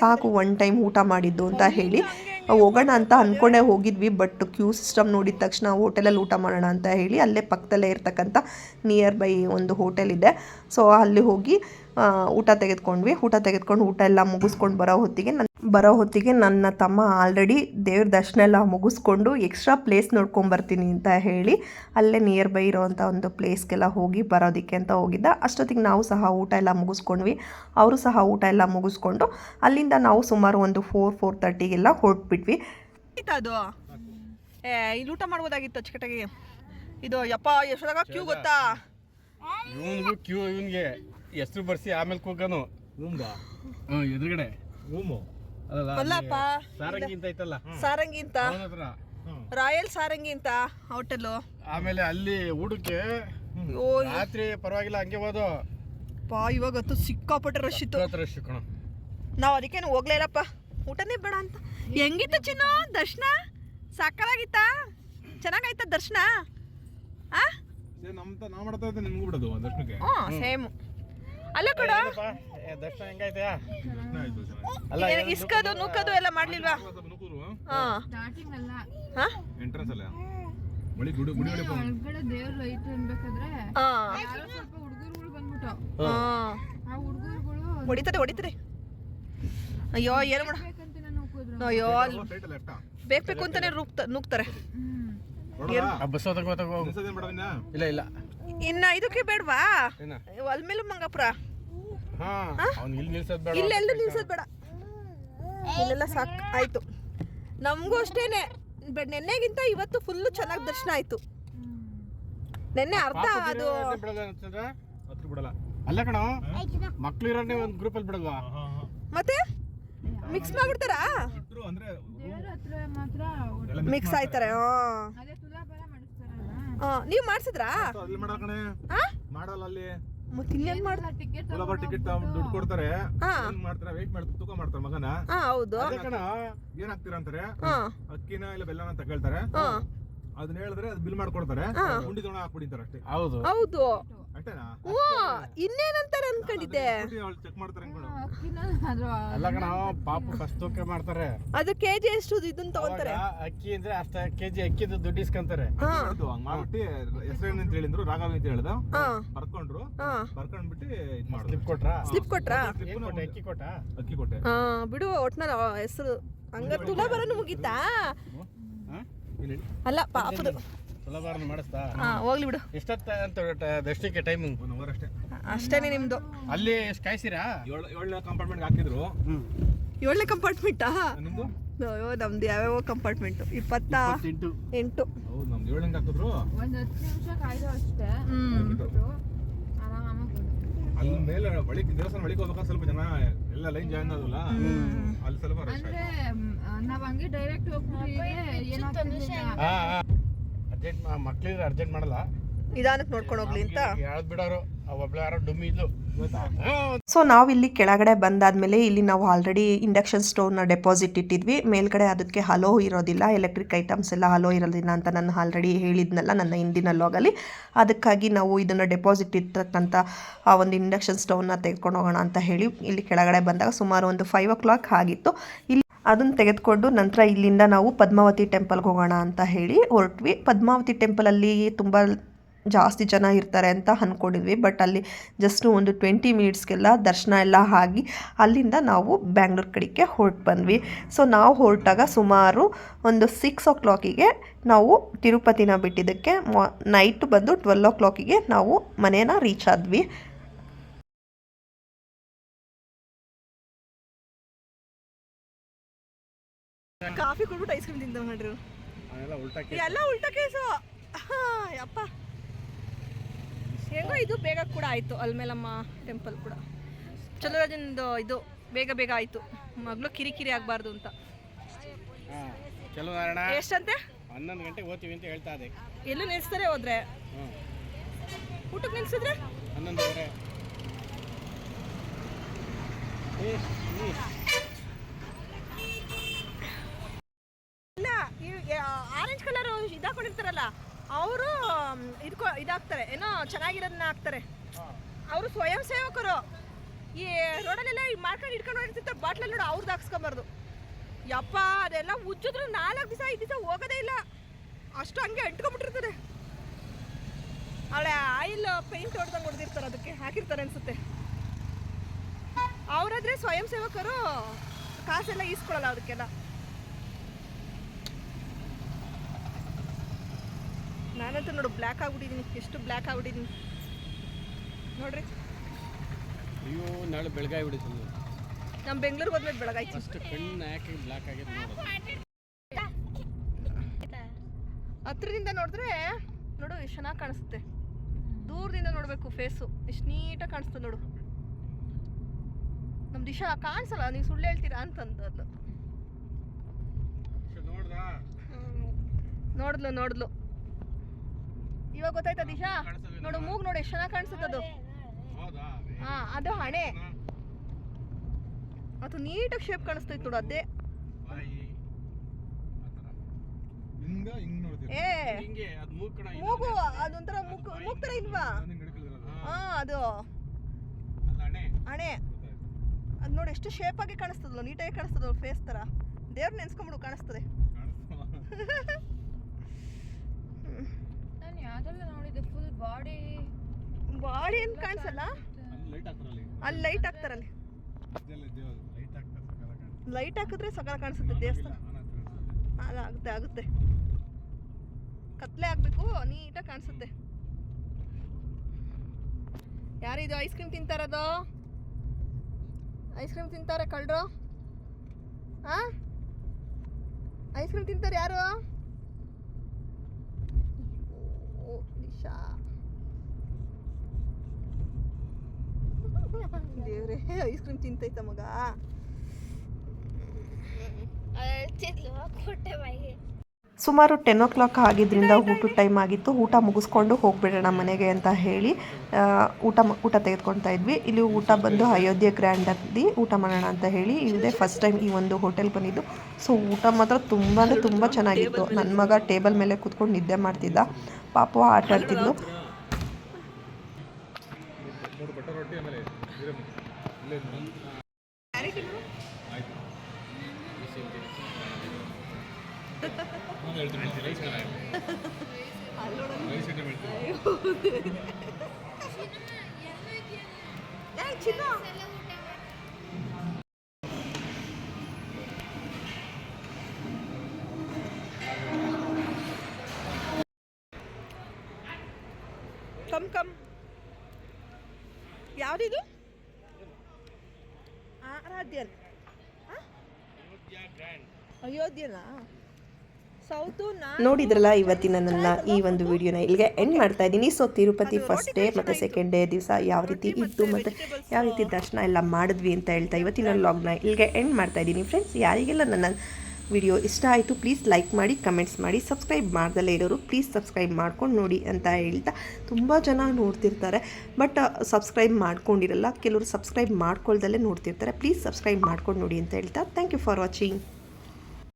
ಸಾಕು ಒನ್ ಟೈಮ್ ಊಟ ಮಾಡಿದ್ದು ಅಂತ ಹೇಳಿ. ಹೋಗೋಣ ಅಂತ ಅಂದ್ಕೊಂಡೇ ಹೋಗಿದ್ವಿ ಬಟ್ ಕ್ಯೂ ಸಿಸ್ಟಮ್ ನೋಡಿದ ತಕ್ಷಣ ಹೋಟೆಲಲ್ಲಿ ಊಟ ಮಾಡೋಣ ಅಂತ ಹೇಳಿ ಅಲ್ಲೇ ಪಕ್ಕದಲ್ಲೇ ಇರ್ತಕ್ಕಂಥ ನಿಯರ್ ಬೈ ಒಂದು ಹೋಟೆಲ್ ಇದೆ. ಸೊ ಅಲ್ಲಿ ಹೋಗಿ ಊಟ ತೆಗೆದುಕೊಂಡ್ವಿ. ಊಟ ತೆಗೆದುಕೊಂಡು ಊಟ ಎಲ್ಲ ಮುಗಿಸ್ಕೊಂಡು ಬರೋ ಹೊತ್ತಿಗೆ ನನ್ನ ಬರೋ ಹೊತ್ತಿಗೆ ನನ್ನ ತಮ್ಮ ಆಲ್ರೆಡಿ ದೇವ್ರ ದರ್ಶನ ಎಲ್ಲ ಮುಗಿಸ್ಕೊಂಡು ಎಕ್ಸ್ಟ್ರಾ ಪ್ಲೇಸ್ ನೋಡ್ಕೊಂಬರ್ತೀನಿ ಅಂತ ಹೇಳಿ ಅಲ್ಲೇ ನಿಯರ್ ಬೈ ಇರೋವಂಥ ಒಂದು ಪ್ಲೇಸ್ಗೆಲ್ಲ ಹೋಗಿ ಬರೋದಕ್ಕೆ ಅಂತ ಹೋಗಿದ್ದ. ಅಷ್ಟೊತ್ತಿಗೆ ನಾವು ಸಹ ಊಟ ಎಲ್ಲ ಮುಗಿಸ್ಕೊಂಡ್ವಿ. ಅವರು ಸಹ ಊಟ ಎಲ್ಲ ಮುಗಿಸ್ಕೊಂಡು ಅಲ್ಲಿಂದ ನಾವು ಸುಮಾರು ಒಂದು ಫೋರ್ ಫೋರ್ ತರ್ಟಿಗೆಲ್ಲ ಹೊರಟ್ಬಿಟ್ವಿ. ಅದು? ಏ ಇಲ್ಲಿ ಊಟ ಮಾಡ್ಬೋದಾಗಿತ್ತು ಅಚ್ಚುಕಟ್ಟಾಗಿ. ಇದು ಯಪ್ಪ ಎಷ್ಟೊದಾಗ ಕ್ಯೂ ಗೊತ್ತಾ? ಇವನ್ಗೂ ಕ್ಯೂ ಇವನ್ಗೆ. ಹೆಸರು ಬರ್ಸಿ ಆಮೇಲೆ ಕೂಗನು ಹ್ಮ್ ಎದುರುಗಡೆ. ರೂಮು? ಅಲ್ಲ ಅಲ್ಲಪ್ಪ ಸಾರಂಗಿ ಅಂತ ಐತಲ್ಲ. ಸಾರಂಗಿ ಅಂತ ಅವನ ಹತ್ರ ರಾಯಲ್ ಸಾರಂಗಿ ಅಂತ ಹೋಟೆಲು ಆಮೇಲೆ ಅಲ್ಲಿ ಊಟಕ್ಕೆ ಓ ರಾತ್ರಿ ಪರವಾಗಿಲ್ಲ ಹಂಗೆ ಹೋದು. ಪಾ ಇವಾಗತ್ತು ಸಿಕ್ಕಾಪಟ್ಟೆ ರಶ್ ಇತ್ತು. ಶಿಕೋಣ ನಾವು ಅದಕ್ಕೇನು ಹೋಗ್ಲೇ ಇಲ್ಲಪ್ಪ. ಊಟನೇ ಬೇಡ ಅಂತ. ಹೆಂಗಿತ್ತು ಚಿನ್ನ? ದರ್ಶನ? ಸಕ್ಕಲಾಗಿತ್ತಾ ಚೆನ್ನಾಗಾಯ್ತ ದರ್ಶನ? ಆ? ನಮ್ತ ನಾ ಮಾಡ್ತಾ ಇದ್ದೆ ನಿಮ್ಗೂ ಬಿಡೋದು ದರ್ಶನಕ್ಕೆ. ಹ್ಞೂ ಸೇಮ್. ಅಲ್ಲ ಕೂಡ. ದರ್ಶನ ಹೆಂಗೈತೆ ಅಲ್ಲ ಇಸ್ಕೋದು ಎಲ್ಲ ಮಾಡ್ಲಿಲ್ವಾ? ಸ್ವಲ್ಪ ಹಾ. ಸ್ಟಾರ್ಟಿಂಗ್ ಅಲ್ಲ. ಹಾ? ಎಂಟ್ರೆನ್ಸ್ ಅಲ್ಲ? ಒಳಗೆ ಗುಡಿ ಗುಡಿ ಒಳಗೆ ಬಂದು ಒಳಗಡೆ ದೇವ್ರು ಐತೆ ಅನ್ಬೇಕಾದ್ರೆ ಹಾ. ಸ್ವಲ್ಪ ಹುಡುಗರುಗಳು ಬಂದ್ಬಿಟ್ಟು. ಹಾ. ಆ ಹುಡುಗರುಗಳು ಹೊಡಿತದೆ ಹೊಡಿತದೆ. ಅಯ್ಯೋ ಏನು ಮಾಡ ಅಯ್ಯೋ ಬೇಕು ಬೇಕು ಅಂತಾನೆ ಇನ್ನ ಇಲ್ಲ ಇಲ್ಲ. ಇನ್ನ ಇದಕ್ಕೆ ಬೇಡವಾ? ಅಲ್ಮೇಲು ಮಂಗಾಪುರ? ಹಾ ಅವ್ನು ಇಲ್ಲಿ ನಿಲ್ಸೋದ್ ಬೇಡ. ಇಲ್ಲೆಲ್ಲೂ ನಿಲ್ಸೋದ್ ಬೇಡ. ಇಲ್ಲೆಲ್ಲ ಸಾಕ್. ಆಯ್ತು. ನಮಗೂ ಅಷ್ಟೇನೆ. ನೆನ್ನೆಗಿಂತ ಇವತ್ತು ಫುಲ್ಲು ಚೆನ್ನಾಗಿ ದರ್ಶನ ಆಯ್ತು. ನೆನ್ನೆ ಅರ್ಧ ಅದು ಅಲ್ಲ ಕಣ ಮಕ್ಳು ಒಂದು ಗ್ರೂಪಲ್ಲಿ ಬಿಡಲ್ವಾ? ಮತ್ತೆ? ಮಿಕ್ಸ್ ಮಾಡ್ಬಿಡ್ತಾರಾ? ಮಿಕ್ಸ್ ಆಯ್ತಾರೆ ಹಾ. ಅದೇ ತುಲಾಭಾರ ಮಾಡಿಸ್ತಾರಲ್ಲ. ಹಾ ನೀವು ಮಾಡ್ಸಿದ್ರಾ? ಅಲ್ಲಿ ಮಾಡಲ್ಲ ಕಣೆ. ಹಾ ಮಾಡಲ್ಲ ಅಲ್ಲಿ. ಟಿಕೆಟ್ ಟಿಕೆಟ್ ದುಡ್ಡು ಕೊಡ್ತಾರೆ ಏನ್ ಮಾಡ್ತಾರೆ ವೆಯ್ಟ್ ಮಾಡ್ತಾರೆ ತೂಕ ಮಾಡ್ತಾರೆ ಮಗನ. ಹಾ ಹೌದು. ಏನ್ ಹಾಕ್ತೀರಾ ಅಂತಾರೆ? ಹಾ. ಅಕ್ಕಿನ ಇಲ್ಲ ಬೆಲ್ಲನ ತಗೊಳ್ತಾರೆ. ಅದನ್ನ ಹೇಳಿದ್ರೆ ಅದು ಬಿಲ್ ಮಾಡ್ಕೊಡ್ತಾರೆ. ಹುಂಡಿ ತೊಗೊಂಡು ಹಾಕ್ಬಿಡಿತಾರೆ ಅಷ್ಟೇ. ಹೌದು. ಹೌದು. ಅಷ್ಟೇನಾ? ಓ ಇನ್ನೇನಂತಾರೆ ಅನ್ಕೊಂಡಿದ್ದೆ. ಚೆಕ್ ಮಾಡ್ತಾರೆ ಅನ್ಕೊಂಡು ಅಕ್ಕಿನ ಅದ್ರ ಅಲ್ಲ ಕಣ ಪಾಪ ಫಸ್ಟ್ ತೂಕ ಮಾಡ್ತಾರೆ. ಅದು ಕೆಜಿ ಎಷ್ಟು ಇದನ್ನ ತಗೊಂತಾರೆ? ಅಕ್ಕಿ ಅಂದ್ರೆ ಅಷ್ಟ ಕೆಜಿ ಅಕ್ಕಿದು ದುಡ್ಡು ಇಸ್ಕೊಂತಾರೆ. ಹಂಗ್ ಮಾಡ್ಬಿಟ್ಟು ಹೆಸರೇನು ಅಂತ ಹೇಳಿದ್ರು ರಾಘವ ಅಂತ ಹೇಳ್ದ. ಹಾ. ಬರ್ಕೊಂಡ್ರು. ಹಾ. ಬರ್ಕೊಂಡ್ಬಿಟ್ಟು ಸ್ಲಿಪ್ ಕೊಟ್ರ? ಸ್ಲಿಪ್ ಕೊಟ್ರ. ಅಕ್ಕಿ ಕೊಟ್ಟ? ಅಕ್ಕಿ ಕೊಟ್ಟೆ? ಹಾ ಬಿಡು ಒಟ್ನಲ್ಲಿ ಹೆಸರು. ಹಂಗ ತುಲಾ ಬರೋನು ಮುಗೀತಾ? ಅಲ್ಲ ಪಾಪದು ಹಾ ಹೋಗ್ಲಿ ಬಿಡು. ಎಷ್ಟೊತ್ತ ಅಂತ ದರ್ಶನಕ್ಕೆ ಟೈಮಿಂಗ್ ಒನ್ ಅವರ್ ಅಷ್ಟೇ. ಅಷ್ಟೇನೆ ನಿಮ್ದು. ಅಲ್ಲಿ ಎಷ್ಟು ಕಾಯ್ಸಿರಾ? ಏಳು ಏಳನೇ ಕಂಪಾರ್ಟ್ಮೆಂಟ್ ಹಾಕಿದ್ರು. ಏಳನೇ ಕಂಪಾರ್ಟ್ಮೆಂಟಾ ನಿಮ್ದು? ಅಯ್ಯೋ ನಮ್ದು ಯಾವ್ಯಾವ ಕಂಪಾರ್ಟ್ಮೆಂಟು ಇಪ್ಪತ್ತ? ಎಂಟು ಎಂಟು. ಹೌದು ನಮ್ದು ಏಳು ಗಂಟೆ ಹಾಕಿದ್ರು. ಒಂದು ಹತ್ತು ನಿಮಿಷ ಕಾಯ್ದು ಅಷ್ಟೇ ಹ್ಮ್ ಬಿಟ್ರು ಆರಾಮಾಗಿ ಹೋದ್ರು. ಅಲ್ಲಿ ಮೇಲೆ ಬಳಿಕ ದೇವಸ್ಥಾನ ಬಳಿಕ ಹೋಗ್ಬೇಕಾದ್ರೆ ಸ್ವಲ್ಪ ಜನ ಎಲ್ಲ ಲೈನ್ ಜಾಯಿನ್ ಆದಲ್ಲ ಅಲ್ಲಿ ಸ್ವಲ್ಪ ರಶ್ ಅಂದ್ರೆ ಮ್, ನಾವ್ ಹಂಗೆ ಡೈರೆಕ್ಟ್ ಅರ್ಜೆಂಟ್ ಮಕ್ಳಿದ್ರೆ ಅರ್ಜೆಂಟ್ ಮಾಡಲ್ಲ. ನಿಧಾನಕ್ಕೆ ನೋಡ್ಕೊಂಡು ಹೋಗ್ಲಿ ಅಂತ? ಯಾವ್ದು ಬಿಡೋರು ಒಬ್ಳು ಯಾರೋ ಡುಮ್ಮಿ ಇದ್ಲು. ಸೊ ನಾವು ಇಲ್ಲಿ ಕೆಳಗಡೆ ಬಂದಾದ್ಮೇಲೆ ಇಲ್ಲಿ ನಾವು ಆಲ್ರೆಡಿ ಇಂಡಕ್ಷನ್ ಸ್ಟೋವ್ನ ಡೆಪಾಸಿಟ್ ಇಟ್ಟಿದ್ವಿ. ಮೇಲ್ಗಡೆ ಅದಕ್ಕೆ ಹಲೋ ಇರೋದಿಲ್ಲ. ಎಲೆಕ್ಟ್ರಿಕ್ ಐಟಮ್ಸ್ ಎಲ್ಲ ಹಲೋ ಇರೋದಿಲ್ಲ ಅಂತ ನಾನು ಆಲ್ರೆಡಿ ಹೇಳಿದ್ನಲ್ಲ ನನ್ನ ಹಿಂದಿನ ಲಾಗಲ್ಲಿ ಅದಕ್ಕಾಗಿ ನಾವು ಇದನ್ನು ಡೆಪಾಸಿಟ್ ಇರ್ತಕ್ಕಂಥ ಆ ಒಂದು ಇಂಡಕ್ಷನ್ ಸ್ಟೋವ್ನ ತೆಗೆದುಕೊಂಡು ಹೋಗೋಣ ಅಂತ ಹೇಳಿ ಇಲ್ಲಿ ಕೆಳಗಡೆ ಬಂದಾಗ ಸುಮಾರು ಒಂದು ಫೈವ್ ಓ ಕ್ಲಾಕ್ ಆಗಿತ್ತು. ಇಲ್ಲಿ ಅದನ್ನು ತೆಗೆದುಕೊಂಡು ನಂತರ ಇಲ್ಲಿಂದ ನಾವು ಪದ್ಮಾವತಿ ಟೆಂಪಲ್ಗೆ ಹೋಗೋಣ ಅಂತ ಹೇಳಿ ಹೊರಟ್ವಿ. ಪದ್ಮಾವತಿ ಟೆಂಪಲಲ್ಲಿ ತುಂಬ ಜಾಸ್ತಿ ಜನ ಇರ್ತಾರೆ ಅಂತ ಅಂದ್ಕೊಂಡಿದ್ವಿ ಬಟ್ ಅಲ್ಲಿ ಜಸ್ಟ್ ಒಂದು ಟ್ವೆಂಟಿ ಮಿನಿಟ್ಸ್ಗೆಲ್ಲ ದರ್ಶನ ಎಲ್ಲ ಆಗಿ ಅಲ್ಲಿಂದ ನಾವು ಬ್ಯಾಂಗ್ಳೂರ್ ಕಡೆಗೆ ಹೊರಟು ಬಂದ್ವಿ. ಸೊ ನಾವು ಹೊರಟಾಗ ಸುಮಾರು ಒಂದು ಸಿಕ್ಸ್ ಓ ಕ್ಲಾಕಿಗೆ ನಾವು ತಿರುಪತಿನ ಬಿಟ್ಟಿದ್ದಕ್ಕೆ ನೈಟ್ ಬಂದು ಟ್ವೆಲ್ ಓ ಕ್ಲಾಕಿಗೆ ನಾವು ಮನೇನ ರೀಚ್ ಆದ್ವಿ. ಕಾಫಿ ಕೊಟ್ಬಿಟ್ಟು ಐಸ್ ಕ್ರೀಮ್ ತಿಂದ ಮಾಡ್ರಿ ಎಲ್ಲ ಉಲ್ಟಾ ಕೇಸು. ಯಪ್ಪ. ಹೆಂಗೋ ಇದು ಬೇಗ ಕೂಡ ಆಯಿತು ಅಲ್ಮೇಲಮ್ಮ ಟೆಂಪಲ್ ಕೂಡ. ಚಲುರಾಜಂದು ಇದು ಬೇಗ ಬೇಗ ಆಯಿತು. ಮಗಳು ಕಿರಿಕಿರಿ ಆಗಬಾರ್ದು ಅಂತ. ಎಷ್ಟಂತೆ? ಹನ್ನೊಂದು ಗಂಟೆ ಓದ್ತೀವಿ ಅಂತ ಹೇಳ್ತಾ ಇದೆ. ಎಲ್ಲೂ ನಿಲ್ಸ್ತಾರೆ ಹೋದ್ರೆ? ಊಟಕ್ಕೆ ನಿಲ್ಸಿದ್ರೆ? ಹನ್ನೊಂದುವರೆ. ಇಲ್ಲ ಆರೆಂಜ್ ಕಲರ್ ಇದಾಕೊಂಡಿರ್ತಾರಲ್ಲ ಅವರು ಇದ್ಕೊ, ಇದಾಗ್ತಾರೆ. ಏನೋ ಚೆನ್ನಾಗಿರೋದನ್ನ ಹಾಕ್ತಾರೆ. ಅವರು ಸ್ವಯಂ ಸೇವಕರು. ಈ ರೋಡಲ್ಲೆಲ್ಲ ಈ ಮಾರ್ಕೊಂಡು ಇಟ್ಕೊಂಡು ಹೋಗಿರ್ತಿರ್ತಾರೆ ಬಾಟ್ಲಲ್ಲಿ ನೋಡು ಅವ್ರದ್ದು ಹಾಕ್ಸ್ಕೊಬಾರ್ದು. ಯಪ್ಪ, ಅದೆಲ್ಲ ಉಜ್ಜಿದ್ರು ನಾಲ್ಕು ದಿವಸ, ಐದು ದಿವಸ ಹೋಗೋದೇ ಇಲ್ಲ. ಅಷ್ಟು ಹಂಗೆ ಅಂಟ್ಕೊಂಡ್ಬಿಟ್ಟಿರ್ತದೆ ಅವಳೆ ಆಯಿಲ್ ಪೇಂಟ್ ಹೊಡೆದಂಗೆ ಹೊಡೆದಿರ್ತಾರೆ ಅದಕ್ಕೆ, ಹಾಕಿರ್ತಾರೆ ಅನಿಸುತ್ತೆ. ಅವರಾದರೆ ಸ್ವಯಂ ಸೇವಕರು, ಕಾಸೆಲ್ಲ ಈಸ್ಕೊಳ್ಳಲ್ಲ ಅದಕ್ಕೆಲ್ಲ. ನಾನಂತೂ ನೋಡು ಬ್ಲ್ಯಾಕ್ ಆಗ್ಬಿಟ್ಟಿದ್ದೀನಿ ಎಷ್ಟು ಬ್ಲ್ಯಾಕ್ ಆಗ್ಬಿಟ್ಟಿದ್ದೀನಿ ನೋಡ್ರಿ. ಅಯ್ಯೋ ನಾಳೆ ಬೆಳಗಾಯಿ ಬಿಡಿತು ನಮ್ಮ ಬೆಂಗಳೂರಿಗೆ ಹೋದ್ಮೇಲೆ ಬೆಳಗಾಯ್ತು. ಅಷ್ಟು ಕಣ್ಣು ಯಾಕೆ ಬ್ಲ್ಯಾಕ್ ಆಗಿದೆ ನೋಡು. ಹತ್ರದಿಂದ ನೋಡಿದ್ರೆ ನೋಡು ಎಷ್ಟು ಚೆನ್ನಾಗಿ ಕಾಣಿಸುತ್ತೆ. ದೂರದಿಂದ ನೋಡಬೇಕು ಫೇಸು ಎಷ್ಟು ನೀಟಾಗಿ ಕಾಣಿಸ್ತದೆ ನೋಡು. ನಮ್ಮ ದಿಶಾ ಕಾಣಿಸಲ್ಲ ನೀವು ಸುಳ್ಳು ಹೇಳ್ತೀರಾ ಅಂತಂದದ್ದು ನೋಡ್ಲು ನೋಡಿದ್ಲು. ಇವಾಗ ಗೊತ್ತಾಯ್ತಾ ದಿಶಾ? ನೋಡು ಮೂಗ್ ನೋಡಿ ಎಷ್ಟು ಚೆನ್ನಾಗಿ ಕಾಣಿಸುತ್ತೆ ಅದು. ಹೌದಾ? ಹಾ ಅದು ಹಣೆ. ಅದು ನೀಟಾಗಿ ಶೇಪ್ ಕಾಣಿಸ್ತೈತೆ ನೋಡು ಅದೇ. ಏ ಮೂಗ್ ಅದೊಂಥರ ಮೂಗು ಮೂಗ್ ಥರ ಇಲ್ವಾ? ಹಾ ಅದು. ಹಣೆ. ಅದು ನೋಡಿ ಎಷ್ಟು ಶೇಪ್ ಆಗಿ ಕಾಣಿಸ್ತದಲ್ಲ ನೀಟಾಗಿ ಕಾಣಿಸ್ತದ ಫೇಸ್ ತರ. ದೇವ್ರ ನೆನ್ಸ್ಕೊಂಬಿಡು ಕಾಣಿಸ್ತದೆ. ಯಾವ್ದೆಲ್ಲ ನೋಡಿದೆ ಫುಲ್ ಬಾಡಿ ಬಾಡಿ ಏನು ಕಾಣಿಸಲ್ಲ? ಅಲ್ಲಿ ಲೈಟ್ ಹಾಕ್ತಾರಲ್ಲ. ಲೈಟ್ ಹಾಕಿದ್ರೆ ಸಕಾಲ ಕಾಣಿಸುತ್ತೆ ದೇವಸ್ಥಾನ. ಅಲ್ಲ ಆಗುತ್ತೆ ಆಗುತ್ತೆ. ಕತ್ಲೆ ಆಗ್ಬೇಕು ನೀಟಾಗಿ ಕಾಣಿಸುತ್ತೆ. ಯಾರಿದು ಐಸ್ ಕ್ರೀಮ್ ತಿಂತಾರದು ಐಸ್ ಕ್ರೀಮ್ ತಿಂತಾರೆ ಕಳ್ರು? ಆ? ಐಸ್ ಕ್ರೀಮ್ ತಿಂತಾರೆ ಯಾರು? ದೇವ್ರೆ ಐಸ್ ಕ್ರೀಮ್ ತಿಂತೈತ ಮಗ. ಸುಮಾರು ಟೆನ್ ಓ ಕ್ಲಾಕ್ ಆಗಿದ್ದರಿಂದ ಊಟದ ಟೈಮ್ ಆಗಿತ್ತು. ಊಟ ಮುಗಿಸ್ಕೊಂಡು ಹೋಗಿಬಿಡೋಣ ಮನೆಗೆ ಅಂತ ಹೇಳಿ ಊಟ ಮ- ಊಟ ತೆಗೆದುಕೊಳ್ತಾ ಇದ್ವಿ. ಇಲ್ಲಿ ಊಟ ಬಂದು ಅಯೋಧ್ಯೆ ಗ್ರ್ಯಾಂಡಲ್ಲಿ ಊಟ ಮಾಡೋಣ ಅಂತ ಹೇಳಿ ಇಲ್ಲದೆ ಫಸ್ಟ್ ಟೈಮ್ ಈ ಒಂದು ಹೋಟೆಲ್ ಬಂದಿದ್ದು. ಸೊ ಊಟ ಮಾತ್ರ ತುಂಬ ಅಂದರೆ ತುಂಬ ಚೆನ್ನಾಗಿತ್ತು. ನನ್ನ ಮಗ ಟೇಬಲ್ ಮೇಲೆ ಕೂತ್ಕೊಂಡು ನಿದ್ದೆ ಮಾಡ್ತಿದ್ದ. ಪಾಪು ಆಟ ಆಡ್ತಿದ್ಲು ಮೂರು ಯಾವ್ದಿದು? ಆರಾಧ್ಯನ್ ಅಯೋಧ್ಯೆನಾ? ನೋಡಿದ್ರಲ್ಲ ಇವತ್ತಿನ ನನ್ನ ಈ ಒಂದು ವಿಡಿಯೋನ? ಇಲ್ಲಿಗೆ ಎಂಡ್ ಮಾಡ್ತಾ ಇದ್ದೀನಿ. ಸೊ ತಿರುಪತಿ ಫಸ್ಟ್ ಡೇ ಮತ್ತು ಸೆಕೆಂಡ್ ಡೇ ದಿವಸ ಯಾವ ರೀತಿ ಇತ್ತು ಮತ್ತು ಯಾವ ರೀತಿ ದರ್ಶನ ಎಲ್ಲ ಮಾಡಿದ್ವಿ ಅಂತ ಹೇಳ್ತಾ ಇವತ್ತಿನ ಲಾಗ್ನ ಇಲ್ಲಿಗೆ ಎಂಡ್ ಮಾಡ್ತಾ ಇದ್ದೀನಿ. ಫ್ರೆಂಡ್ಸ್ ಯಾರಿಗೆಲ್ಲ ನನ್ನ ವಿಡಿಯೋ ಇಷ್ಟ ಆಯಿತು ಪ್ಲೀಸ್ ಲೈಕ್ ಮಾಡಿ ಕಮೆಂಟ್ಸ್ ಮಾಡಿ ಸಬ್ಸ್ಕ್ರೈಬ್ ಮಾಡ್ದಲೇ ಇರೋರು ಪ್ಲೀಸ್ ಸಬ್ಸ್ಕ್ರೈಬ್ ಮಾಡ್ಕೊಂಡು ನೋಡಿ ಅಂತ ಹೇಳ್ತಾ ತುಂಬ ಜನ ನೋಡ್ತಿರ್ತಾರೆ. ಬಟ್ ಸಬ್ಸ್ಕ್ರೈಬ್ ಮಾಡ್ಕೊಂಡಿರಲ್ಲ, ಕೆಲವರು ಸಬ್ಸ್ಕ್ರೈಬ್ ಮಾಡ್ಕೊಳ್ದಲ್ಲೇ ನೋಡ್ತಿರ್ತಾರೆ. ಪ್ಲೀಸ್ ಸಬ್ಸ್ಕ್ರೈಬ್ ಮಾಡ್ಕೊಂಡು ನೋಡಿ ಅಂತ ಹೇಳ್ತಾ ಥ್ಯಾಂಕ್ ಯು ಫಾರ್ ವಾಚಿಂಗ್